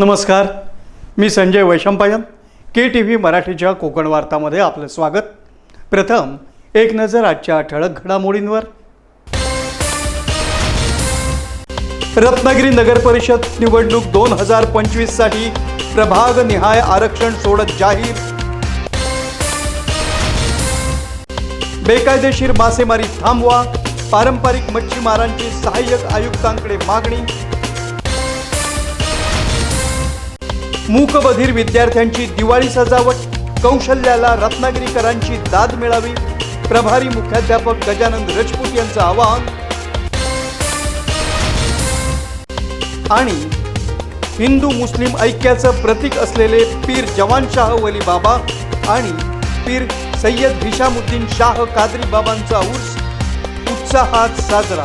नमस्कार. मी Sanjay Vaishampayan. K T V मराठीच्या कोकण वार्तामध्ये आपलं स्वागत. प्रथम एक नजर आजच्या ठळक घडामोडींवर. रत्नागिरी नगरपरिषद निवडणूक दोन हजार पंचवीससाठी प्रभागनिहाय आरक्षण सोडत जाहीर. बेकायदेशीर मासेमारी थांबवा. पारंपरिक मच्छीमारांची सहाय्यक आयुक्तांकडे मागणी. मूकबधीर विद्यार्थ्यांची दिवाळी सजावट कौशल्याला रत्नागिरीकरांची दाद मिळावी प्रभारी मुख्याध्यापक गजानंद रजपूत यांचं आवाहन. आणि हिंदू मुस्लिम ऐक्याचं प्रतीक असलेले पीर जवान शाह वली बाबा आणि पीर सय्यद हिशामुद्दीन शाह कादरी बाबांचा उर्स उत्साहात साजरा.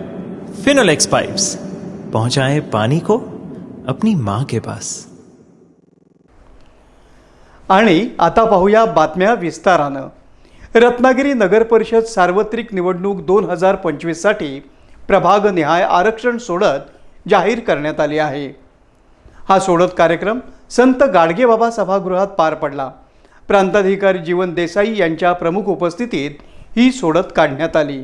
फिनोलेक्स पाइप्स पहुंचाए पानी को अपनी माँ के पास। आणि आता पाहूया बातम्या विस्तारानं. रत्नागिरी नगर परिषद सार्वत्रिक निवडणूक दोन हजार पंचवीससाठी प्रभागनिहाय आरक्षण सोडत जाहीर करण्यात आली आहे. हा सोडत कार्यक्रम संत गाडगेबाबा सभागृहात पार पडला. प्रांताधिकारी जीवन देसाई यांच्या प्रमुख उपस्थितीत ही सोडत काढण्यात आली.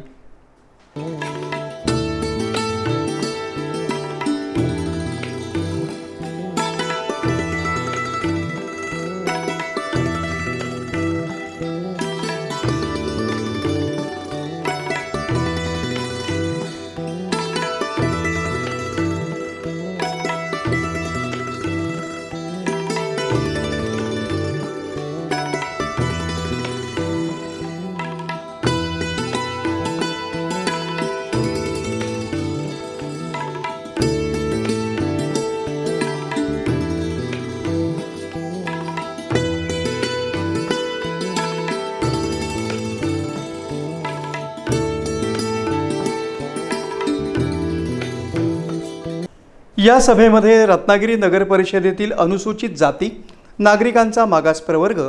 या सभेमध्ये रत्नागिरी नगर परिषदेतील अनुसूचित जाती नागरिकांचा मागास प्रवर्ग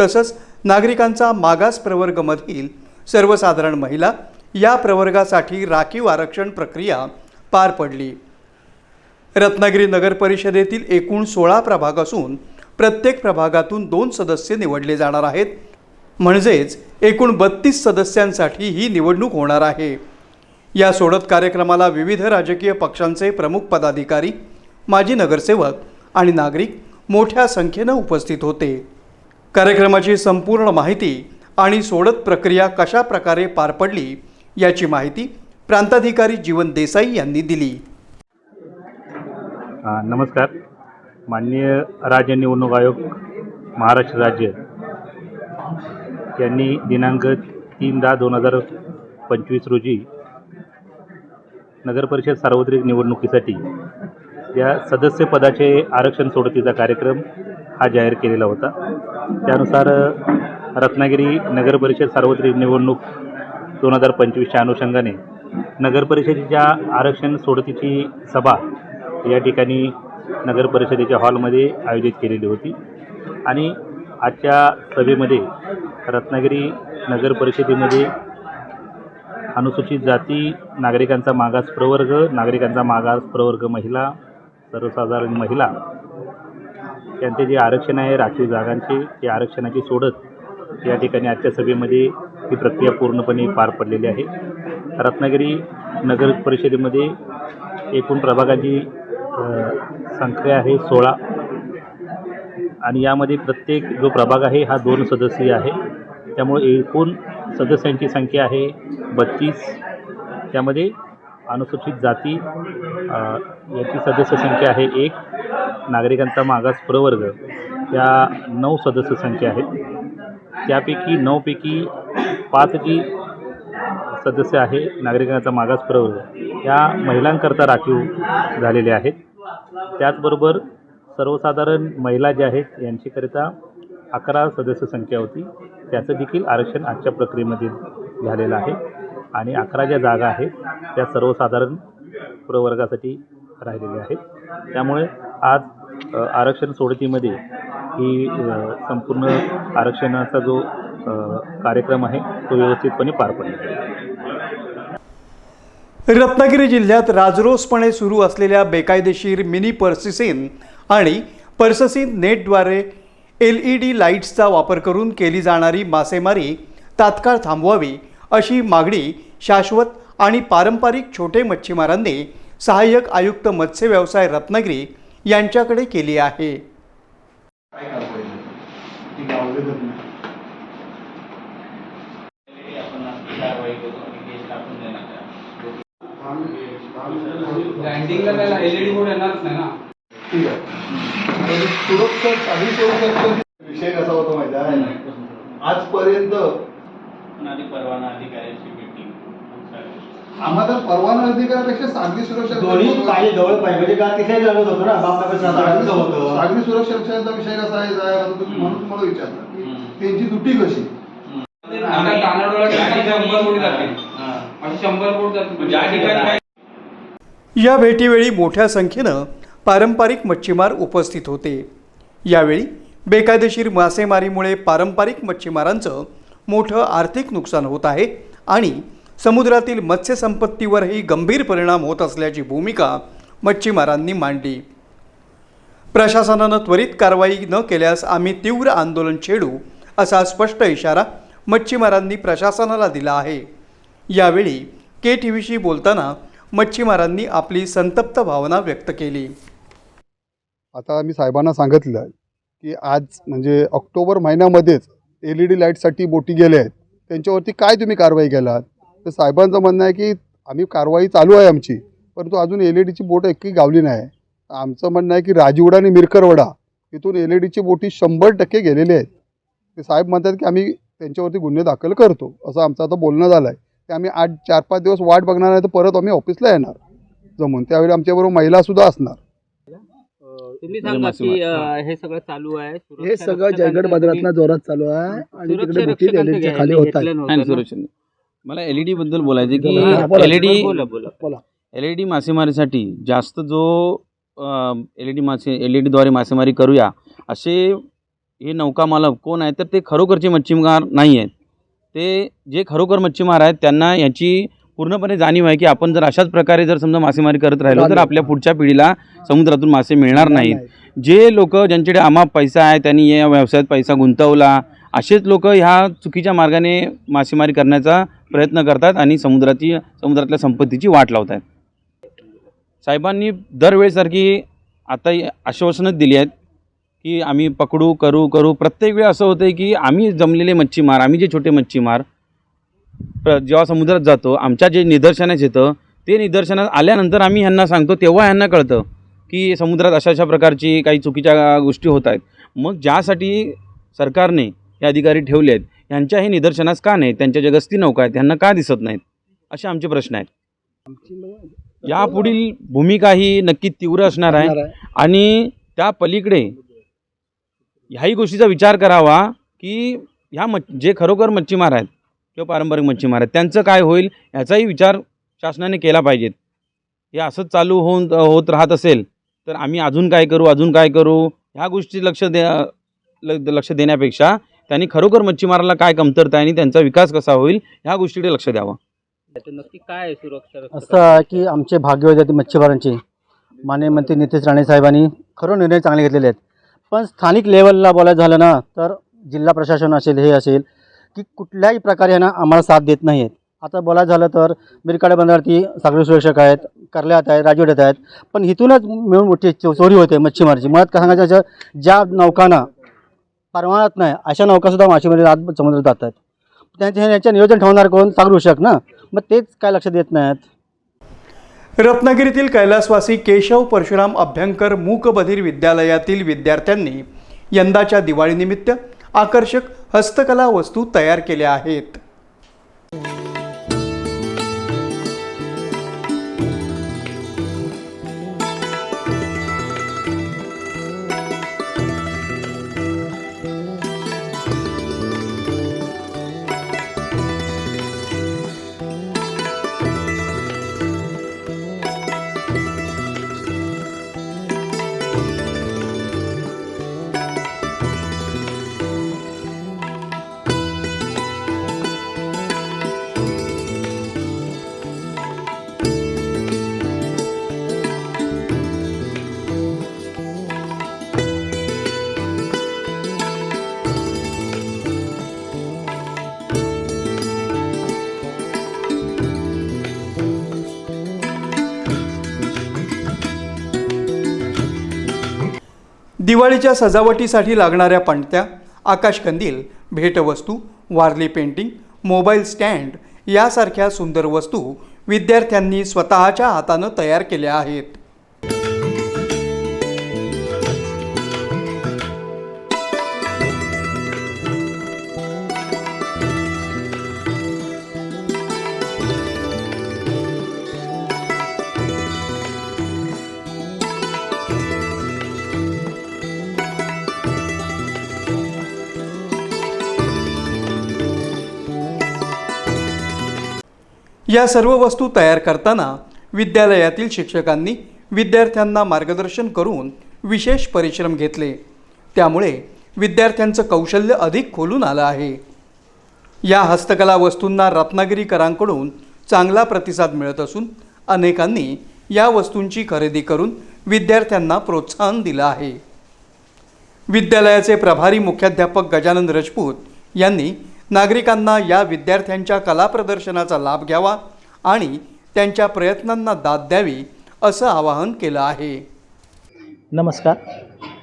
तसंच नागरिकांचा मागास प्रवर्गमधील सर्वसाधारण महिला या प्रवर्गासाठी राखीव आरक्षण प्रक्रिया पार पडली. रत्नागिरी नगर परिषदेतील एकूण सोळा प्रभाग असून प्रत्येक प्रभागातून दोन सदस्य निवडले जाणार आहेत. म्हणजेच एकूण बत्तीस सदस्यांसाठी ही निवडणूक होणार आहे. या सोडत कार्यक्रमाला विविध राजकीय पक्षांचे प्रमुख पदाधिकारी माजी नगरसेवक आणि नागरिक मोठ्या संख्येनं उपस्थित होते. कार्यक्रमाची संपूर्ण माहिती आणि सोडत प्रक्रिया कशा प्रकारे पार पडली याची माहिती प्रांताधिकारी जीवन देसाई यांनी दिली. नमस्कार. माननीय राज्य निवडणूक आयोग महाराष्ट्र राज्य यांनी दिनांक तीन दहा दोन हजार पंचवीस रोजी नगरपरिषद सार्वत्रिक निवडणुकीसाठी या सदस्यपदाचे आरक्षण सोडतीचा कार्यक्रम हा जाहीर केलेला होता. त्यानुसार रत्नागिरी नगरपरिषद सार्वत्रिक निवडणूक दोन हजार पंचवीसच्या अनुषंगाने नगरपरिषदेच्या आरक्षण सोडतीची सभा या ठिकाणी नगरपरिषदेच्या हॉलमध्ये आयोजित केलेली होती. आणि आजच्या सभेमध्ये रत्नागिरी नगरपरिषदेमध्ये अनुसूचित जाती नागरिकांचा मागास प्रवर्ग नागरिकांचा मागास प्रवर्ग महिला सर्वसाधारण महिला. त्यांचे जे आरक्षण आहे राखीव जागांचे ते आरक्षणाची सोडत या ठिकाणी आजच्या सभेमध्ये ही प्रक्रिया पूर्णपणे पार पडलेली आहे. रत्नागिरी नगर परिषदेमध्ये एकूण प्रभागाची संख्या आहे सोळा. आणि यामध्ये प्रत्येक जो प्रभाग आहे हा दोन सदस्यीय आहे. त्यामुळे एकूण सदस्यांची संख्या आहे बत्तीस. त्यामध्ये अनुसूचित जाती याची सदस्य संख्या आहे एक. नागरिकांचा मागास प्रवर्ग या नऊ सदस्य संख्या आहेत. त्यापैकी नऊपैकी पाच जी सदस्य आहे नागरिकांचा मागास प्रवर्ग या महिलांकरता राखीव झालेले आहेत. त्याचबरोबर सर्वसाधारण महिला ज्या आहेत यांच्याकरिता अकरा सदस्य संख्या होती. त्याचं देखील आरक्षण आजच्या प्रक्रियेमध्ये झालेलं आहे. आणि अकरा ज्या जागा आहेत त्या सर्वसाधारण प्रवर्गासाठी राहिलेल्या आहेत. त्यामुळे आज आरक्षण सोडतीमध्ये ही संपूर्ण आरक्षणाचा जो कार्यक्रम आहे तो व्यवस्थितपणे पार पडला. रत्नागिरी जिल्ह्यात राजरोसपणे सुरू असलेल्या बेकायदेशीर मिनी पर्सिसिन आणि पर्ससिन नेटद्वारे एल ई डी लाईट्सचा वापर करून केली जाणारी मासेमारी तात्काळ थांबवावी अशी मागणी शाश्वत आणि पारंपरिक छोटे मच्छीमारांनी सहाय्यक आयुक्त मत्स्य व्यवसाय रत्नागिरी यांच्याकडे केली आहे. लँडिंगला त्याला एलईडी बोर्ड येणारच नाही ना. ठीक आहे. तर सुरक्षा काही स्वरूपाचा विषय कसा होता माहिती आहे? आजपर्यंत परवाना अधिकाऱ्याची मीटिंग आम्हाला परवाना अधिकारापेक्षा सागरी सुरक्षा दोन्ही पाहिजे जवळ पाहिजे. म्हणजे का तिथे लागत होतं ना? बापनगर होतं. सागरी सुरक्षा रक्षणाचा विषय कसा आहे? जाय आता तुम्ही म्हणून तुम्हाला विचारलं की त्यांची दुटी कशी? काही या भेटीवेळी मोठ्या संख्येनं पारंपरिक मच्छीमार उपस्थित होते. यावेळी बेकायदेशीर मासेमारीमुळे पारंपरिक मच्छीमारांचं मोठं आर्थिक नुकसान होत आहे आणि समुद्रातील मत्स्यसंपत्तीवरही गंभीर परिणाम होत असल्याची भूमिका मच्छीमारांनी मांडली. प्रशासनानं त्वरित कारवाई न केल्यास आम्ही तीव्र आंदोलन छेडू असा स्पष्ट इशारा मच्छीमारांनी प्रशासनाला दिला आहे. यावेळी के टी व्हीशी बोलताना मच्छीमारांनी आपली संतप्त भावना व्यक्त केली. आता मी साहेबांना सांगितलं की आज म्हणजे ऑक्टोबर महिन्यामध्येच एल ई डी लाईटसाठी बोटी गेल्या आहेत. त्यांच्यावरती काय तुम्ही कारवाई केलात? तर साहेबांचं म्हणणं आहे की आम्ही कारवाई चालू आहे आमची परंतु अजून एल ई डीची बोट एकही गावली नाही. आमचं म्हणणं आहे की राजीवडा आणि मिरकरवडा इथून एल ई डीची बोटी शंभर टक्के गेलेली आहेत. ते साहेब म्हणतात की आम्ही त्यांच्यावरती गुन्हे दाखल करतो असं आमचं आता बोलणं झालं आहे की आम्ही आठ चार पाच दिवस वाट बघणार नाही तर परत आम्ही ऑफिसला येणार. जमून त्यावेळी आमच्याबरोबर महिलासुद्धा असणार. तुम्ही सांगा की अं, हे. सगळं चालू आहे. हे सगळं जयगड बदरातला जोरात चालू आहे आणि तिकडे खाली होत आहे. मला एल ई डी बद्दल बोलायचं की हा, बोला. एल ई डी बोला बोला. बोला. एल ई डी मासेमारीसाठी जास्त जो एल ई डी मासे एल ई डीद्वारे मासेमारी करूया असे हे नौका मालक कोण आहेत तर ते खरोखरचे मच्छीमार नाही आहेत ते जे खरोखर मच्छीमार आहेत त्यांना याची पूर्णपणे जाणीव आहे की आपण जर अशाच प्रकारे जर समजा मासेमारी करत राहिलो तर आपल्या पुढच्या पिढीला समुद्रातून मासे मिळणार नाहीत. जे लोक ज्यांच्याकडे आमाप पैसा आहे त्यांनी या व्यवसायात पैसा गुंतवला असेच लोक ह्या चुकीच्या मार्गाने मासेमारी करण्याचा प्रयत्न करतात आणि समुद्राची समुद्रातल्या संपत्तीची वाट लावत आहेत साहेबांनी दरवेळेसारखी आता आश्वासनच दिली आहेत की आम्ही पकडू करू करू. प्रत्येक वेळ असं होतं की आम्ही जमलेले मच्छीमार आम्ही जे छोटे मच्छीमार जेव्हा समुद्रात जातो आमच्या जे निदर्शनास येतं ते निदर्शनास आल्यानंतर आम्ही ह्यांना सांगतो तेव्हा ह्यांना कळतं की समुद्रात अशा अशा प्रकारची काही चुकीच्या गोष्टी होत आहेत. मग ज्यासाठी सरकारने हे अधिकारी ठेवले आहेत ह्यांच्या हे निदर्शनास का नाही त्यांच्या ज्या गस्ती नौका आहेत ह्यांना का दिसत नाहीत? असे आमचे प्रश्न आहेत. यापुढील भूमिका ही नक्की तीव्र असणार आहे. आणि त्या पलीकडे ह्याही गोष्टीचा विचार करावा की ह्या मच्छ जे खरोखर मच्छीमार आहेत किंवा पारंपरिक मच्छीमार आहेत त्यांचं काय होईल ह्याचाही विचार शासनाने केला पाहिजेत हे असंच चालू होऊन होत राहत असेल तर आम्ही अजून काय करू अजून काय करू ह्या गोष्टी लक्ष द्या ल- लक्ष देण्यापेक्षा त्यांनी खरोखर मच्छीमाराला काय कमतरता आहे आणि त्यांचा विकास कसा होईल ह्या गोष्टीकडे लक्ष द्यावं. त्याचं नक्की काय आहे सुरक्षा? असं आहे की आमचे भाग्यवादी मच्छीमारांचे. माननीय मंत्री नितेश राणे साहेबांनी खरं निर्णय चांगले घेतलेले आहेत. पण स्थानिक लेवलला बोलायचं झालं ना तर जिल्हा प्रशासन असेल हे असेल की कुठल्याही प्रकारे ना आम्हाला साथ देत नाही आहेत आता बोलायचं झालं तर मिरकाडे बंदरावरती सागरी सुरक्षक आहेत कर्ल्यात आहेत राजवड्यात आहेत. पण इथूनच मिळून मोठी चो- चोरी होते मच्छीमारची. मुळात सांगायचं ज्या- ज्या नौकांना परवानात नाही अशा नौकासुद्धा मासेमारी जात समुद्रात जातात हे याच्या नियोजन ठेवणार कोण? सागरू शक ना? मग तेच काय लक्ष देत नाहीत. रत्नागिरीतील कैलासवासी केशव परशुराम अभ्यंकर मूकबधीर विद्यालयातील विद्यार्थ्यांनी यंदाच्या दिवाळीनिमित्त आकर्षक हस्तकला वस्तू तयार केल्या आहेत. दिवाळीच्या सजावटीसाठी लागणाऱ्या पणत्या आकाशकंदील भेटवस्तू वारली पेंटिंग मोबाईल स्टँड यासारख्या सुंदर वस्तू विद्यार्थ्यांनी स्वतःच्या हातानं तयार केल्या आहेत. या सर्व वस्तू तयार करताना विद्यालयातील शिक्षकांनी विद्यार्थ्यांना मार्गदर्शन करून विशेष परिश्रम घेतले. त्यामुळे विद्यार्थ्यांचं कौशल्य अधिक खोलून आलं आहे. या हस्तकला वस्तूंना रत्नागिरीकरांकडून चांगला प्रतिसाद मिळत असून अनेकांनी या वस्तूंची खरेदी करून विद्यार्थ्यांना प्रोत्साहन दिलं आहे. विद्यालयाचे प्रभारी मुख्याध्यापक गजानन राजपूत यांनी नागरिकांना या विद्यार्थ्यांच्या कला प्रदर्शनाचा लाभ घ्यावा आणि त्यांच्या प्रयत्नांना दाद द्यावी असं आवाहन केलं आहे. नमस्कार.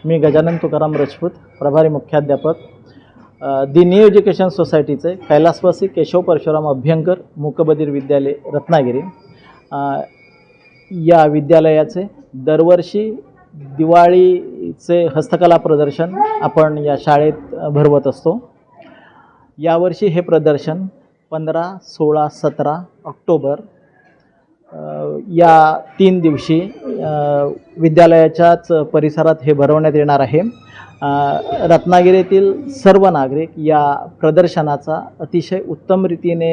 मी गजानन तुकाराम राजपूत प्रभारी मुख्याध्यापक दि न्यू एज्युकेशन सोसायटीचे कैलासवासी केशव परशुराम अभ्यंकर मुकबदीर विद्यालय रत्नागिरी. या विद्यालयाचे दरवर्षी दिवाळीचे हस्तकला प्रदर्शन आपण या शाळेत भरवत असतो. यावर्षी हे प्रदर्शन पंधरा सोळा सतरा ऑक्टोबर या तीन दिवशी विद्यालयाच्याच परिसरात हे भरवण्यात येणार आहे. रत्नागिरीतील सर्व नागरिक या प्रदर्शनाचा अतिशय उत्तम रीतीने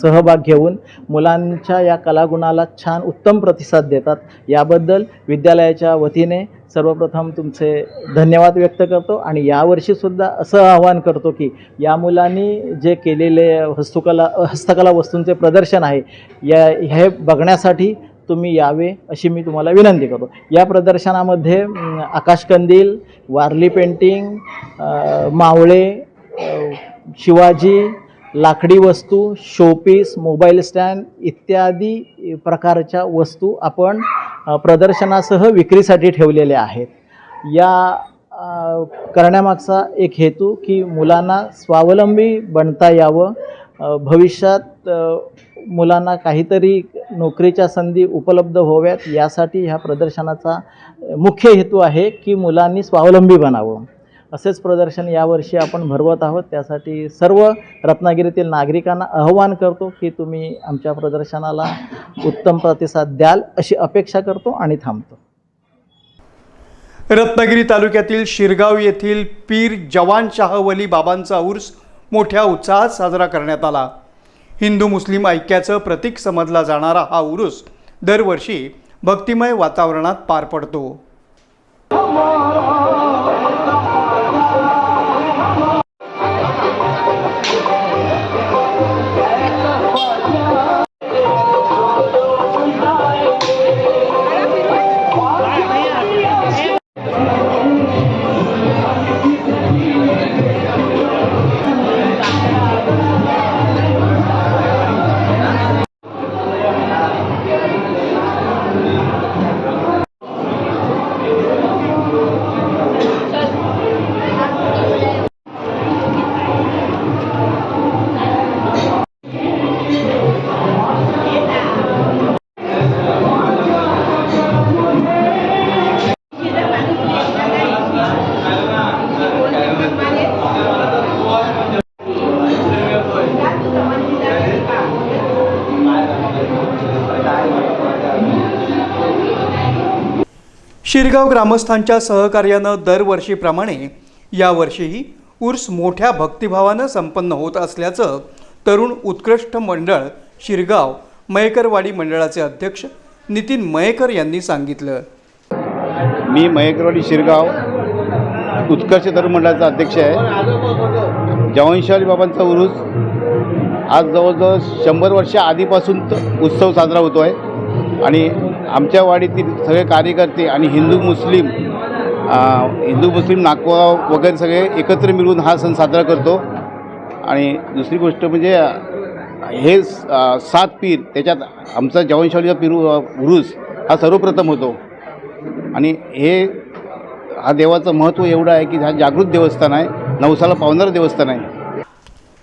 सहभाग घेऊन मुलांच्या या कलागुणाला छान उत्तम प्रतिसाद देतात. याबद्दल विद्यालयाच्या वतीने सर्वप्रथम तुमचे धन्यवाद व्यक्त करतो आणि यावर्षीसुद्धा असं आवाहन करतो की या मुलांनी जे केलेले हस्तकला हस्तकला वस्तूंचे प्रदर्शन आहे या हे बघण्यासाठी तुम्ही यावे अशी मी तुम्हाला विनंती करतो. या प्रदर्शनामध्ये आकाशकंदील वारली पेंटिंग मावळे शिवाजी लाकडी वस्तू शोपीस मोबाईल स्टँड इत्यादी प्रकारच्या वस्तू आपण प्रदर्शनासह विक्रीसाठी ठेवलेल्या आहेत. या करण्यामागचा एक हेतू की मुलांना स्वावलंबी बनता यावं. भविष्यात मुलांना काहीतरी नोकरीच्या संधी उपलब्ध व्हाव्यात यासाठी ह्या प्रदर्शनाचा मुख्य हेतू आहे की मुलांनी स्वावलंबी बनावं. असेच प्रदर्शन यावर्षी आपण भरवत आहोत. त्यासाठी सर्व रत्नागिरीतील नागरिकांना आव्हान करतो की तुम्ही आमच्या प्रदर्शनाला उत्तम प्रतिसाद द्याल अशी अपेक्षा करतो आणि थांबतो. रत्नागिरी तालुक्यातील शिरगाव येथील पीर जवान शाहवली बाबांचा उर्स मोठ्या उत्साहात साजरा करण्यात आला. हिंदू मुस्लिम ऐक्याचं प्रतीक समजला जाणारा हा उरुस दरवर्षी भक्तिमय वातावरणात पार पडतो. शिरगाव ग्रामस्थांच्या सहकार्यानं दरवर्षीप्रमाणे यावर्षीही उर्स मोठ्या भक्तिभावानं संपन्न होत असल्याचं तरुण उत्कृष्ट मंडळ शिरगाव मयकरवाडी मंडळाचे अध्यक्ष नितीन मयेकर यांनी सांगितलं. मी मयेकरवाडी शिरगाव उत्कर्ष तरुण मंडळाचा अध्यक्ष आहे. जवानशाली बाबांचा उरूस आज जवळजवळ शंभर वर्ष आधीपासून उत्सव साजरा होतो आहे आणि आमच्या वाडीतील सगळे कार्यकर्ते आणि हिंदू मुस्लिम हिंदू मुस्लिम नागपूर वगैरे सगळे एकत्र मिळून हा सण साजरा करतो. आणि दुसरी गोष्ट म्हणजे हे सात पीर त्याच्यात आमचा जवनशालीचा पीर उरूस हा सर्वप्रथम होतो. आणि हे हा देवाचं महत्त्व एवढं आहे की हा जागृत देवस्थान आहे नवसाला पावणारं देवस्थान आहे.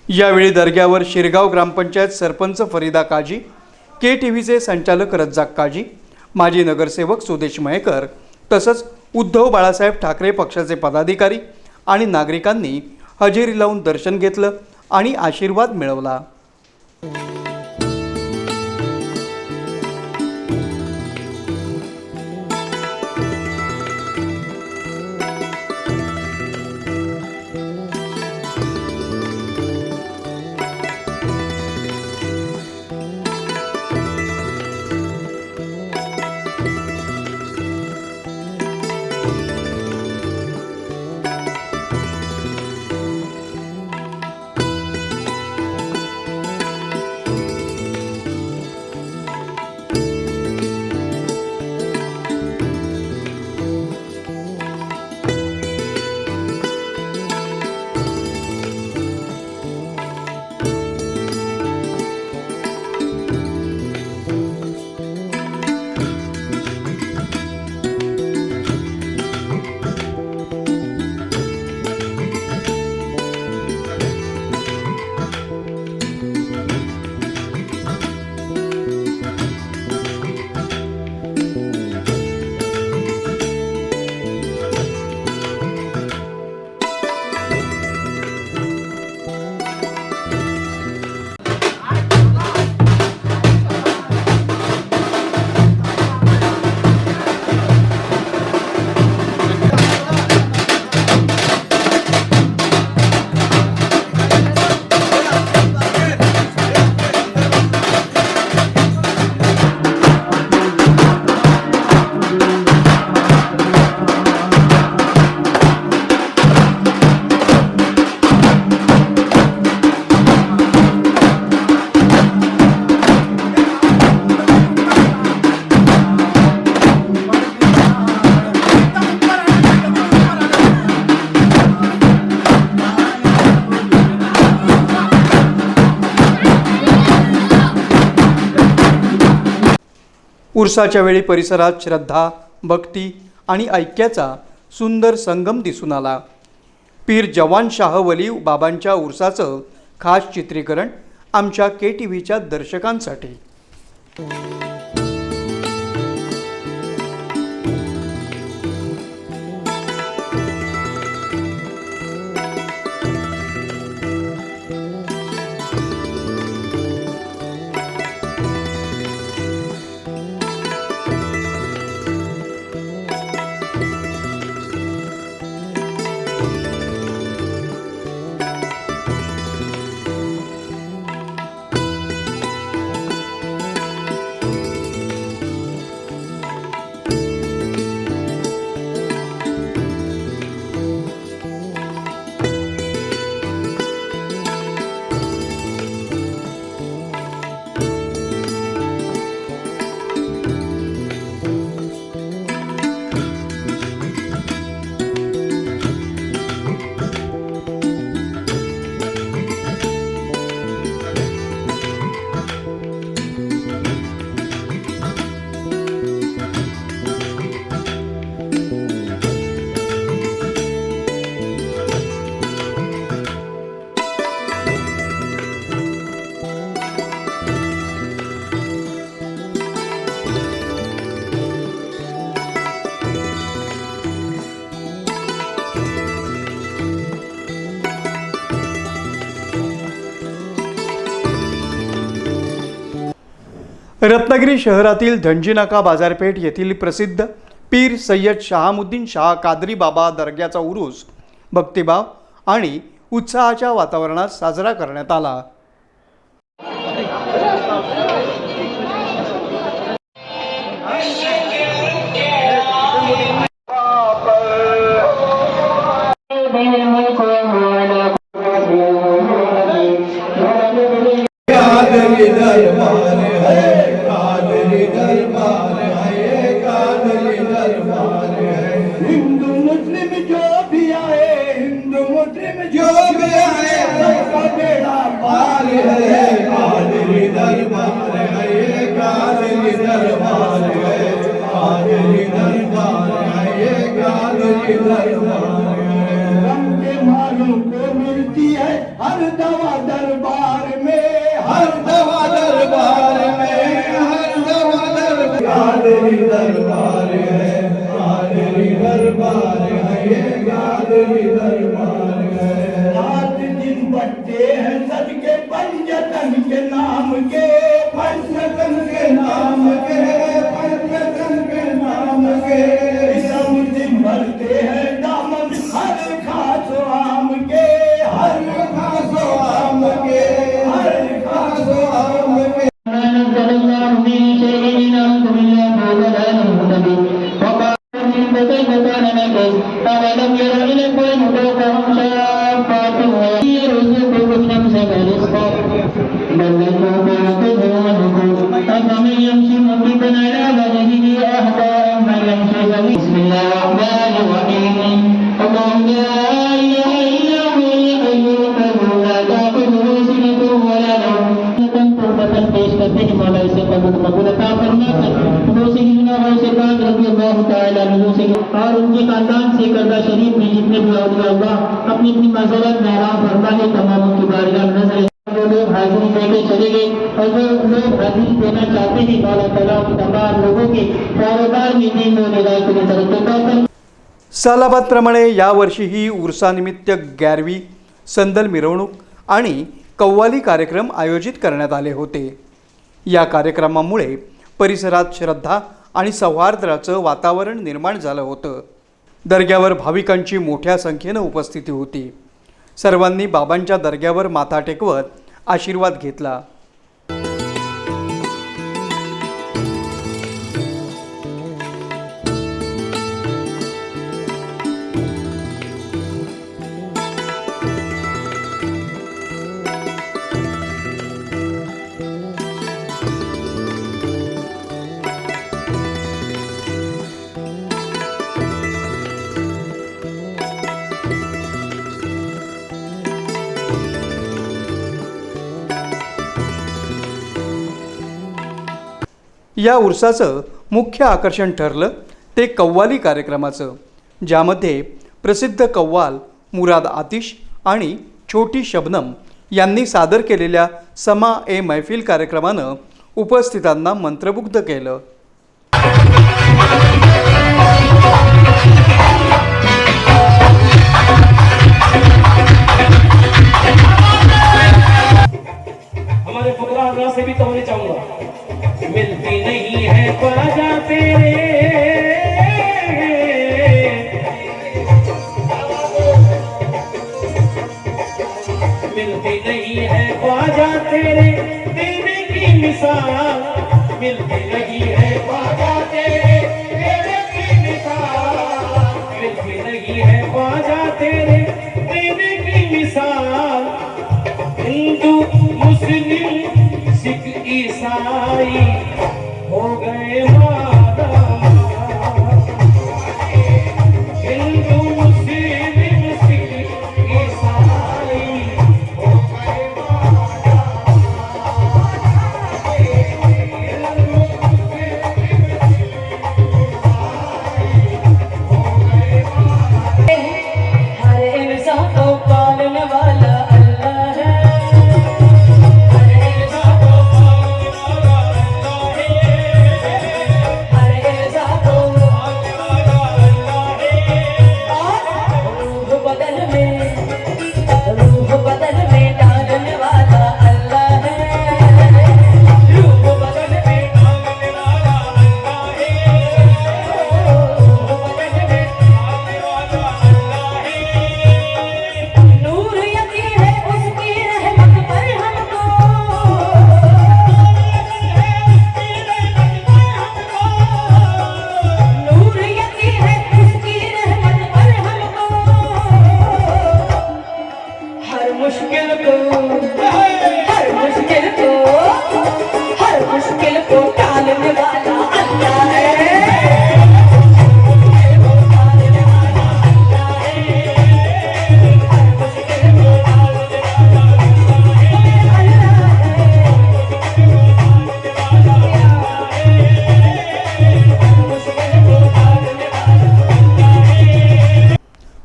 यावेळी दर्ग्यावर शिरगाव ग्रामपंचायत सरपंच फरीदा काजी के टी व्हीचे संचालक रज्जाक काजी माजी नगरसेवक सुदेश मयेकर तसंच उद्धव बाळासाहेब ठाकरे पक्षाचे पदाधिकारी आणि नागरिकांनी हजेरी लावून दर्शन घेतलं आणि आशीर्वाद मिळवला. उर्साच्या वेळी परिसरात श्रद्धा भक्ती आणि ऐक्याचा सुंदर संगम दिसून आला. पीर जवान शाह वली बाबांच्या उरसाचं खास चित्रीकरण आमच्या के टी व्हीच्या दर्शकांसाठी. रत्नागिरी शहरातील धनजीनाका बाजारपेठ येथील प्रसिद्ध पीर सय्यद शहामुद्दीन शाह कादरी बाबा दर्ग्याचा उरूस भक्तिभाव आणि उत्साहाच्या वातावरणात साजरा करण्यात आला. और उनके खानदान से करदा शरीफ में जितने भी औलिया अल्लाह अपनी अपनी मजरत नाराज फरमा है तमाम की बारगाह नजर जो लोग हाजिरी देके चले गए और जो लोग हाजिरी देना चाहते हैं मौला तला तमाम लोगों के कारोबार में दीन और हिदायत की तरफ सालाबादप्रमाणे यावर्षीही उर्सानिमित्त गॅरवी संदल मिरवणूक आणि कव्वाली कार्यक्रम आयोजित करण्यात आले होते या कार्यक्रमामुळे परिसरात श्रद्धा आणि सौहार्दाचं वातावरण निर्माण झालं होतं. दर्ग्यावर भाविकांची मोठ्या संख्येनं उपस्थिती होती. सर्वांनी बाबांच्या दर्ग्यावर माथा टेकवत आशीर्वाद घेतला. या उरसाचं मुख्य आकर्षण ठरलं ते कव्वाली कार्यक्रमाचं ज्यामध्ये प्रसिद्ध कव्वाल मुराद आतिश आणि छोटी शबनम यांनी सादर केलेल्या समा ए मैफिल कार्यक्रमानं उपस्थितांना मंत्रमुग्ध केलं. मिलती नहीं है ख्वाजा तेरे।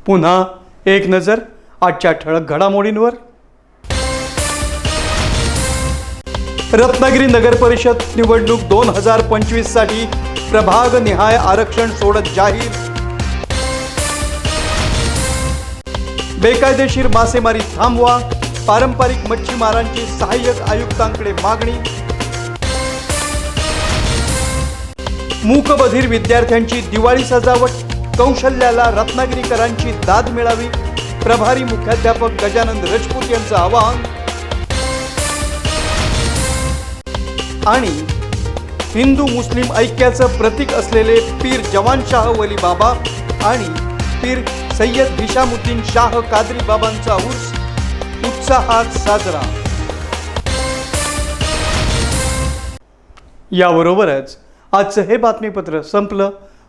पुन्हा एक नजर आजच्या ठळक घडामोडींवर. रत्नागिरी नगर परिषद निवडणूक दोन हजार पंचवीससाठी प्रभाग निहाय आरक्षण सोडत जाहीर. बेकायदेशीर मासेमारी थांबवा पारंपरिक मच्छीमारांची सहाय्यक आयुक्तांकडे मागणी. मूकबधीर विद्यार्थ्यांची दिवाळी सजावट कौशल्याला रत्नागिरीकरांची दाद मिळावी. प्रभारी मुख्याध्यापक गजानंद रजपूत यांचं आवाहन. आणि हिंदू मुस्लिम ऐक्याचं प्रतीक असलेले पीर जवान शाह वली बाबा आणि पीर सय्यद हिशामुद्दीन शाह कादरी बाबांचा उर्स उत्साहात साजरा. याबरोबरच आजचं हे बातमीपत्र संपलं.